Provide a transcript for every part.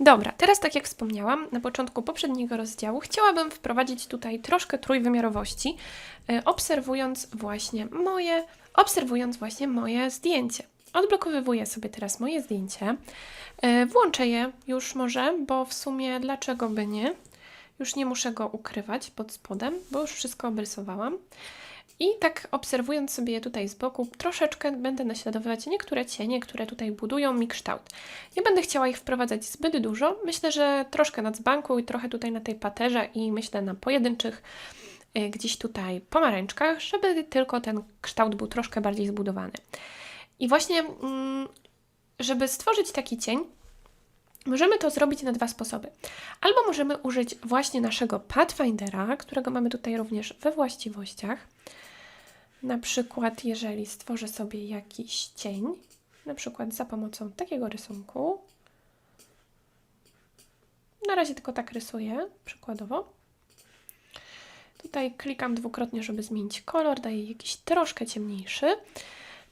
Dobra, teraz tak jak wspomniałam na początku poprzedniego rozdziału, chciałabym wprowadzić tutaj troszkę trójwymiarowości, e, obserwując właśnie moje, obserwując właśnie moje zdjęcie. Odblokowywuję sobie teraz moje zdjęcie. E, Włączę je już może, bo w sumie dlaczego by nie? Już nie muszę go ukrywać pod spodem, bo już wszystko obrysowałam. I tak obserwując sobie je tutaj z boku, troszeczkę będę naśladowywać niektóre cienie, które tutaj budują mi kształt. Nie będę chciała ich wprowadzać zbyt dużo. Myślę, że troszkę na dzbanku i trochę tutaj na tej paterze i myślę na pojedynczych y, gdzieś tutaj pomarańczkach, żeby tylko ten kształt był troszkę bardziej zbudowany. I właśnie, mm, żeby stworzyć taki cień, możemy to zrobić na dwa sposoby. Albo możemy użyć właśnie naszego Pathfindera, którego mamy tutaj również we właściwościach. Na przykład, jeżeli stworzę sobie jakiś cień, na przykład za pomocą takiego rysunku. Na razie tylko tak rysuję, przykładowo. Tutaj klikam dwukrotnie, żeby zmienić kolor, daję jakiś troszkę ciemniejszy.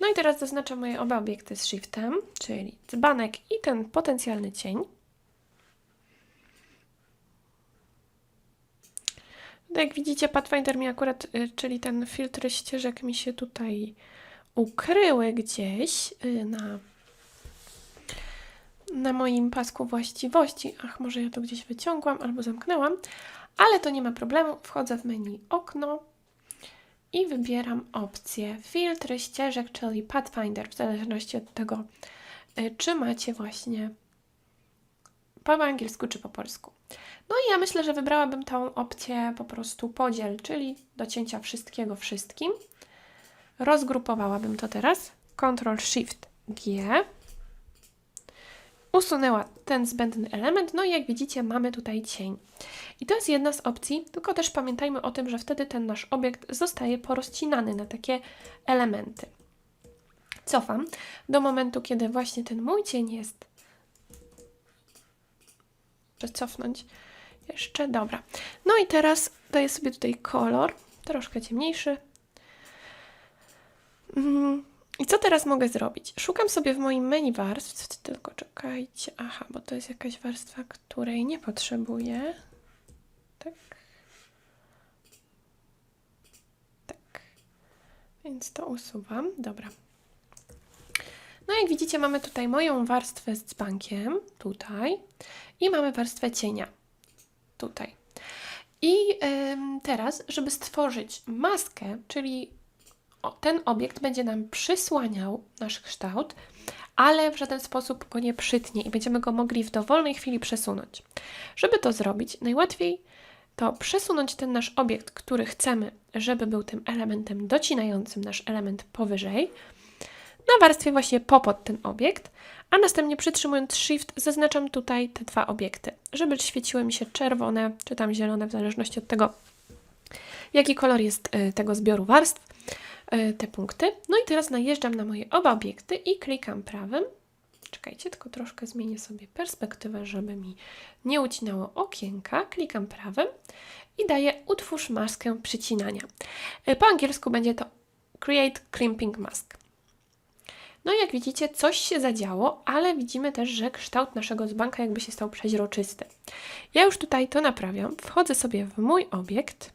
No i teraz zaznaczam moje oba obiekty z shiftem, czyli dzbanek i ten potencjalny cień. No jak widzicie, Pathfinder mi akurat, y, czyli ten filtr ścieżek mi się tutaj ukryły gdzieś y, na, na moim pasku właściwości. Ach, może ja to gdzieś wyciągłam albo zamknęłam, ale to nie ma problemu. Wchodzę w menu okno i wybieram opcję filtry ścieżek, czyli Pathfinder, w zależności od tego, y, czy macie właśnie po angielsku czy po polsku. No i ja myślę, że wybrałabym tą opcję po prostu podziel, czyli do cięcia wszystkiego wszystkim. Rozgrupowałabym to teraz. Ctrl Shift G. Usunęła ten zbędny element, no i jak widzicie mamy tutaj cień. I to jest jedna z opcji, tylko też pamiętajmy o tym, że wtedy ten nasz obiekt zostaje porozcinany na takie elementy. Cofam do momentu, kiedy właśnie ten mój cień jest cofnąć jeszcze, dobra. No i teraz daję sobie tutaj kolor, troszkę ciemniejszy. Mm, I co teraz mogę zrobić? Szukam sobie w moim menu warstw, tylko czekajcie, aha, bo to jest jakaś warstwa, której nie potrzebuję. Tak. Tak. Więc to usuwam, dobra. No jak widzicie mamy tutaj moją warstwę z dzbankiem, tutaj, i mamy warstwę cienia tutaj. I teraz, żeby stworzyć maskę, czyli ten obiekt będzie nam przysłaniał nasz kształt, ale w żaden sposób go nie przytnie i będziemy go mogli w dowolnej chwili przesunąć. Żeby to zrobić, najłatwiej to przesunąć ten nasz obiekt, który chcemy, żeby był tym elementem docinającym nasz element powyżej, na warstwie właśnie popod ten obiekt, a następnie przytrzymując Shift zaznaczam tutaj te dwa obiekty, żeby świeciły mi się czerwone czy tam zielone, w zależności od tego, jaki kolor jest y, tego zbioru warstw, y, te punkty. No i teraz najeżdżam na moje oba obiekty i klikam prawym. Czekajcie, tylko troszkę zmienię sobie perspektywę, żeby mi nie ucinało okienka. Klikam prawym i daję utwórz maskę przycinania. Y, po angielsku będzie to Create Crimping Mask. No i jak widzicie, coś się zadziało, ale widzimy też, że kształt naszego dzbanka jakby się stał przeźroczysty. Ja już tutaj to naprawiam. Wchodzę sobie w mój obiekt.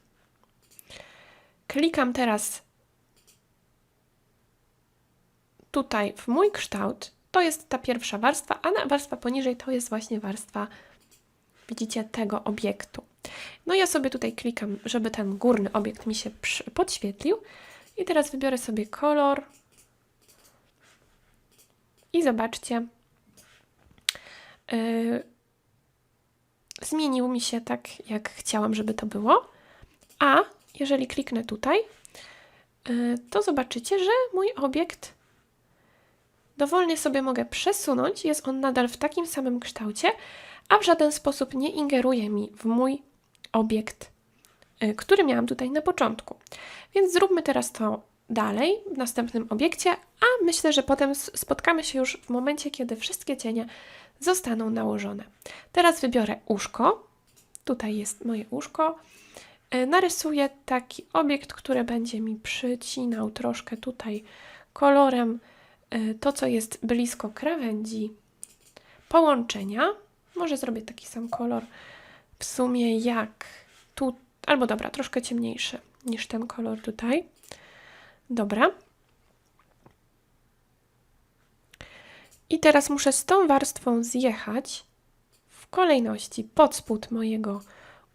Klikam teraz tutaj w mój kształt. To jest ta pierwsza warstwa, a na warstwa poniżej to jest właśnie warstwa, widzicie, tego obiektu. No ja sobie tutaj klikam, żeby ten górny obiekt mi się podświetlił. I teraz wybiorę sobie kolor i zobaczcie, yy, zmienił mi się tak, jak chciałam, żeby to było. A jeżeli kliknę tutaj, yy, to zobaczycie, że mój obiekt dowolnie sobie mogę przesunąć. Jest on nadal w takim samym kształcie, a w żaden sposób nie ingeruje mi w mój obiekt, yy, który miałam tutaj na początku. Więc zróbmy teraz to dalej w następnym obiekcie, a myślę, że potem spotkamy się już w momencie, kiedy wszystkie cienie zostaną nałożone. Teraz wybiorę uszko. Tutaj jest moje uszko. E, narysuję taki obiekt, który będzie mi przycinał troszkę tutaj kolorem e, to, co jest blisko krawędzi połączenia. Może zrobię taki sam kolor w sumie jak tu, albo dobra, troszkę ciemniejszy niż ten kolor tutaj. Dobra. I teraz muszę z tą warstwą zjechać w kolejności pod spód mojego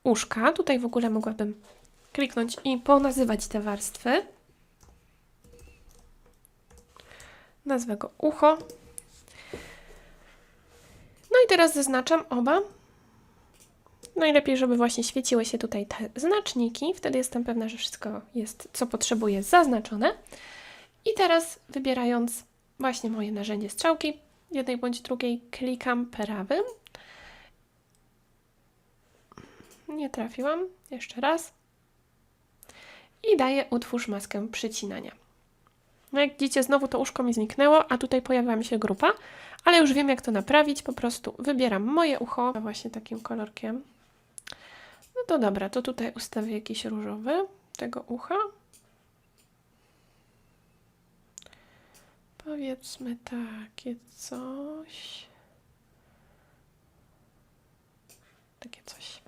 uszka. Tutaj w ogóle mogłabym kliknąć i ponazywać te warstwy. Nazwę go ucho. No i teraz zaznaczam oba. Najlepiej, żeby właśnie świeciły się tutaj te znaczniki. Wtedy jestem pewna, że wszystko jest, co potrzebuję, zaznaczone. I teraz wybierając właśnie moje narzędzie strzałki, jednej bądź drugiej klikam prawym. Nie trafiłam. Jeszcze raz. I daję utwórz maskę przycinania. No jak widzicie, znowu to uszko mi zniknęło, a tutaj pojawiła mi się grupa, ale już wiem jak to naprawić. Po prostu wybieram moje ucho właśnie takim kolorkiem. To dobra, to tutaj ustawię jakiś różowy tego ucha. Powiedzmy takie coś. Takie coś.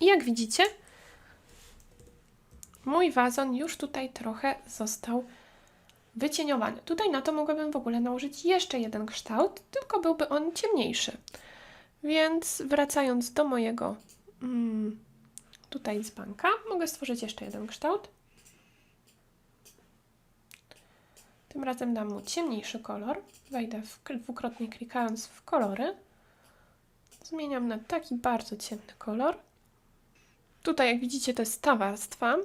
I jak widzicie, mój wazon już tutaj trochę został wycieniowany. Tutaj na to mogłabym w ogóle nałożyć jeszcze jeden kształt, tylko byłby on ciemniejszy. Więc wracając do mojego mm, tutaj dzbanka, mogę stworzyć jeszcze jeden kształt. Tym razem dam mu ciemniejszy kolor. Wejdę w, dwukrotnie klikając w kolory. Zmieniam na taki bardzo ciemny kolor. Tutaj, jak widzicie, to jest ta warstwa.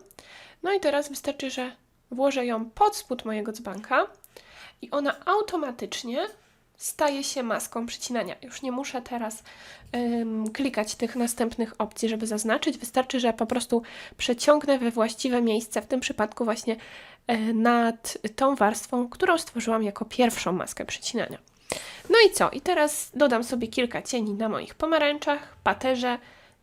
No i teraz wystarczy, że włożę ją pod spód mojego dzbanka i ona automatycznie staje się maską przycinania. Już nie muszę teraz ym, klikać tych następnych opcji, żeby zaznaczyć. Wystarczy, że po prostu przeciągnę we właściwe miejsce, w tym przypadku właśnie y, nad tą warstwą, którą stworzyłam jako pierwszą maskę przycinania. No i co? I teraz dodam sobie kilka cieni na moich pomarańczach, paterze,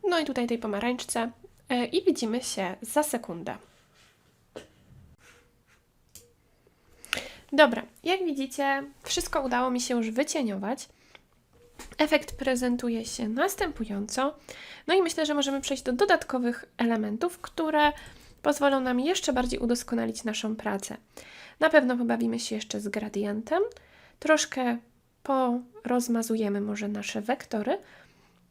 no i tutaj tej pomarańczce y, i widzimy się za sekundę. Dobra, jak widzicie, wszystko udało mi się już wycieniować. Efekt prezentuje się następująco. No i myślę, że możemy przejść do dodatkowych elementów, które pozwolą nam jeszcze bardziej udoskonalić naszą pracę. Na pewno pobawimy się jeszcze z gradientem. Troszkę porozmazujemy może nasze wektory.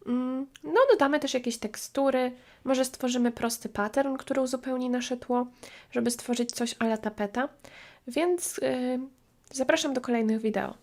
Mm, No, dodamy też jakieś tekstury. Może stworzymy prosty pattern, który uzupełni nasze tło, żeby stworzyć coś ala tapeta. Więc yy, zapraszam do kolejnych wideo.